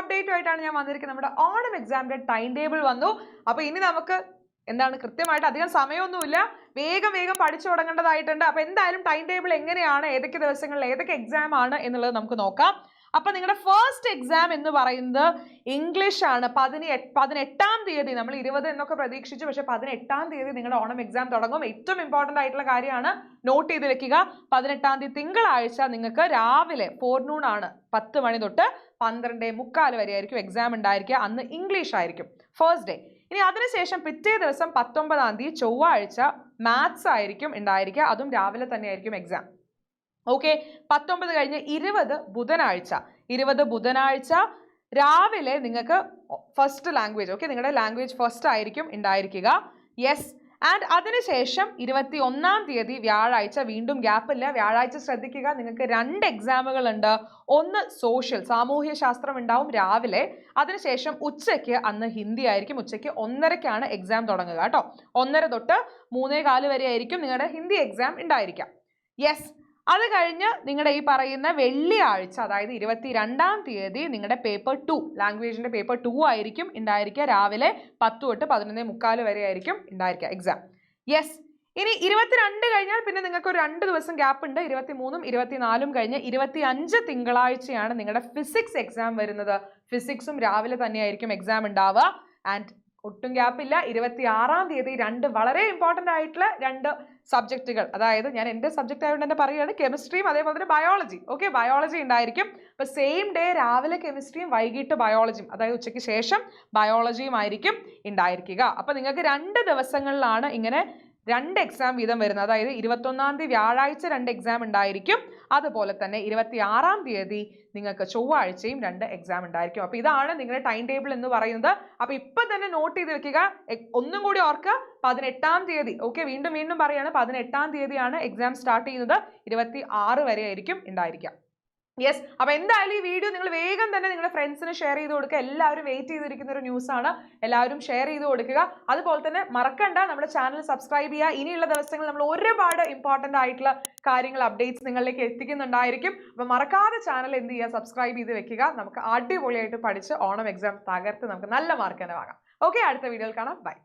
അപ്ഡേറ്റുമായിട്ടാണ് ഞാൻ വന്നിരിക്കുന്നത്. നമ്മുടെ ഓണം എക്സാമിന്റെ ടൈം ടേബിൾ വന്നു. അപ്പോൾ ഇനി നമുക്ക് എന്താണ് കൃത്യമായിട്ട് അധികം സമയമൊന്നുമില്ല. വേഗം വേഗം പഠിച്ചു തുടങ്ങേണ്ടതായിട്ടുണ്ട്. അപ്പോൾ എന്തായാലും ടൈം ടേബിൾ എങ്ങനെയാണ്? ഏതൊക്കെ ദിവസങ്ങളിൽ ഏതൊക്കെ എക്സാം ആണ് എന്നുള്ളത് നമുക്ക് നോക്കാം. അപ്പോൾ നിങ്ങളുടെ ഫസ്റ്റ് എക്സാം എന്ന് പറയുന്നത് ഇംഗ്ലീഷ് ആണ്. പതിനെട്ട് പതിനെട്ടാം തീയതി നമ്മൾ ഇരുപത് എന്നൊക്കെ പ്രതീക്ഷിച്ചു. പക്ഷേ പതിനെട്ടാം തീയതി നിങ്ങളുടെ ഓണം എക്സാം തുടങ്ങും. ഏറ്റവും ഇമ്പോർട്ടന്റ് ആയിട്ടുള്ള കാര്യമാണ് നോട്ട് ചെയ്ത് വെക്കുക. പതിനെട്ടാം തീയതി തിങ്കളാഴ്ച നിങ്ങൾക്ക് രാവിലെ ഫോർനൂൺ ആണ്. പത്ത് മണി തൊട്ട് പന്ത്രണ്ട് മുക്കാൽ വരെ ആയിരിക്കും എക്സാം ഉണ്ടായിരിക്കുക. അന്ന് ഇംഗ്ലീഷ് ആയിരിക്കും. ഫസ്റ്റ് ഡേ ഇനി അതിനുശേഷം പിറ്റേ ദിവസം പത്തൊമ്പതാം തീയതി ചൊവ്വാഴ്ച മാത്സ് ആയിരിക്കും ഉണ്ടായിരിക്കുക. അതും രാവിലെ തന്നെ ആയിരിക്കും എക്സാം ഓക്കെ പത്തൊമ്പത് കഴിഞ്ഞ് ഇരുപത് ബുധനാഴ്ച. ഇരുപത് ബുധനാഴ്ച രാവിലെ നിങ്ങൾക്ക് ഫസ്റ്റ് ലാംഗ്വേജ് ഓക്കെ നിങ്ങളുടെ ലാംഗ്വേജ് ഫസ്റ്റ് ആയിരിക്കും ഉണ്ടായിരിക്കുക. യെസ് ആൻഡ് അതിനുശേഷം ഇരുപത്തി ഒന്നാം തീയതി വ്യാഴാഴ്ച വീണ്ടും ഗ്യാപ്പില്ല വ്യാഴാഴ്ച ശ്രദ്ധിക്കുക. നിങ്ങൾക്ക് രണ്ട് എക്സാമുകൾ ഉണ്ട്. ഒന്ന് സോഷ്യൽ സാമൂഹ്യ ശാസ്ത്രം ഉണ്ടാവും രാവിലെ. അതിനുശേഷം ഉച്ചയ്ക്ക് അന്ന് ഹിന്ദി ആയിരിക്കും. ഉച്ചയ്ക്ക് ഒന്നരക്കാണ് എക്സാം തുടങ്ങുക കേട്ടോ? ഒന്നര തൊട്ട് മൂന്നേ കാൽ വരെ ആയിരിക്കും നിങ്ങളുടെ ഹിന്ദി എക്സാം ഉണ്ടായിരിക്കാം യെസ് അത് കഴിഞ്ഞ് നിങ്ങളുടെ ഈ പറയുന്ന വെള്ളിയാഴ്ച അതായത് ഇരുപത്തി രണ്ടാം തീയതി നിങ്ങളുടെ പേപ്പർ ടു ലാംഗ്വേജിന്റെ പേപ്പർ ടു ആയിരിക്കും ഉണ്ടായിരിക്കുക രാവിലെ പത്ത് തൊട്ട് പതിനൊന്നേ മുക്കാൽ വരെ ആയിരിക്കും ഉണ്ടായിരിക്കുക എക്സാം യെസ് ഇനി ഇരുപത്തിരണ്ട് കഴിഞ്ഞാൽ പിന്നെ നിങ്ങൾക്ക് ഒരു രണ്ട് ദിവസം ഗ്യാപ്പ് ഉണ്ട് ഇരുപത്തി മൂന്നും ഇരുപത്തിനാലും കഴിഞ്ഞ് ഇരുപത്തി അഞ്ച് തിങ്കളാഴ്ചയാണ് നിങ്ങളുടെ ഫിസിക്സ് എക്സാം വരുന്നത്. ഫിസിക്സും രാവിലെ തന്നെയായിരിക്കും എക്സാം ഉണ്ടാവുക ആൻഡ് ഒട്ടും ഗ്യാപ്പില്ല ഇരുപത്തി ആറാം തീയതി രണ്ട് വളരെ ഇമ്പോർട്ടന്റ് ആയിട്ടുള്ള രണ്ട് സബ്ജക്റ്റുകൾ അതായത് ഞാൻ എന്റെ സബ്ജക്റ്റ് ആയതുകൊണ്ട് തന്നെ പറയുകയാണ് കെമിസ്ട്രിയും അതേപോലെ തന്നെ ബയോളജി ഓക്കെ ബയോളജി ഉണ്ടായിരിക്കും. അപ്പോൾ സെയിം ഡേ രാവിലെ കെമിസ്ട്രിയും വൈകിട്ട് ബയോളജിയും അതായത് ഉച്ചയ്ക്ക് ശേഷം ബയോളജിയും ആയിരിക്കും ഉണ്ടായിരിക്കുക. അപ്പോൾ നിങ്ങൾക്ക് രണ്ട് ദിവസങ്ങളിലാണ് ഇങ്ങനെ രണ്ട് എക്സാം വീതം വരുന്നത്. അതായത് ഇരുപത്തൊന്നാം തീയതി വ്യാഴാഴ്ച രണ്ട് എക്സാം ഉണ്ടായിരിക്കും. അതുപോലെ തന്നെ ഇരുപത്തി ആറാം തീയതി നിങ്ങൾക്ക് ചൊവ്വാഴ്ചയും രണ്ട് എക്സാം ഉണ്ടായിരിക്കും. അപ്പോൾ ഇതാണ് നിങ്ങളുടെ ടൈം ടേബിൾ എന്ന് പറയുന്നത്. അപ്പോൾ ഇപ്പം തന്നെ നോട്ട് ചെയ്ത് വെക്കുക. ഒന്നും കൂടി ഓർക്കുക. പതിനെട്ടാം തീയതി. ഓക്കെ വീണ്ടും വീണ്ടും പറയാണ് പതിനെട്ടാം തീയതിയാണ് എക്സാം സ്റ്റാർട്ട് ചെയ്യുന്നത്. ഇരുപത്തി ആറ് വരെ ആയിരിക്കും ഉണ്ടായിരിക്കുക. യെസ് അപ്പോൾ എന്തായാലും ഈ വീഡിയോ നിങ്ങൾ വേഗം തന്നെ നിങ്ങളുടെ ഫ്രണ്ട്സിന് ഷെയർ ചെയ്ത് കൊടുക്കുക. എല്ലാവരും വെയിറ്റ് ചെയ്തിരിക്കുന്ന ഒരു ന്യൂസാണ് എല്ലാവരും ഷെയർ ചെയ്ത് കൊടുക്കുക. അതുപോലെ തന്നെ മറക്കണ്ട നമ്മുടെ ചാനൽ സബ്സ്ക്രൈബ് ചെയ്യുക. ഇനിയുള്ള ദിവസങ്ങളിൽ നമ്മൾ ഒരുപാട് ഇമ്പോർട്ടന്റ് ആയിട്ടുള്ള കാര്യങ്ങൾ അപ്ഡേറ്റ്സ് നിങ്ങളിലേക്ക് എത്തിക്കുന്നുണ്ടായിരിക്കും. അപ്പോൾ മറക്കാതെ ചാനൽ എന്ത് ചെയ്യുക? സബ്സ്ക്രൈബ് ചെയ്ത് വെക്കുക. നമുക്ക് അടിപൊളിയായിട്ട് പഠിച്ച് ഓണം എക്സാം തകർത്ത് നമുക്ക് നല്ല മാർക്ക് തന്നെ വാങ്ങാം. ഓക്കെ അടുത്ത വീഡിയോയിൽ കാണാം. ബൈ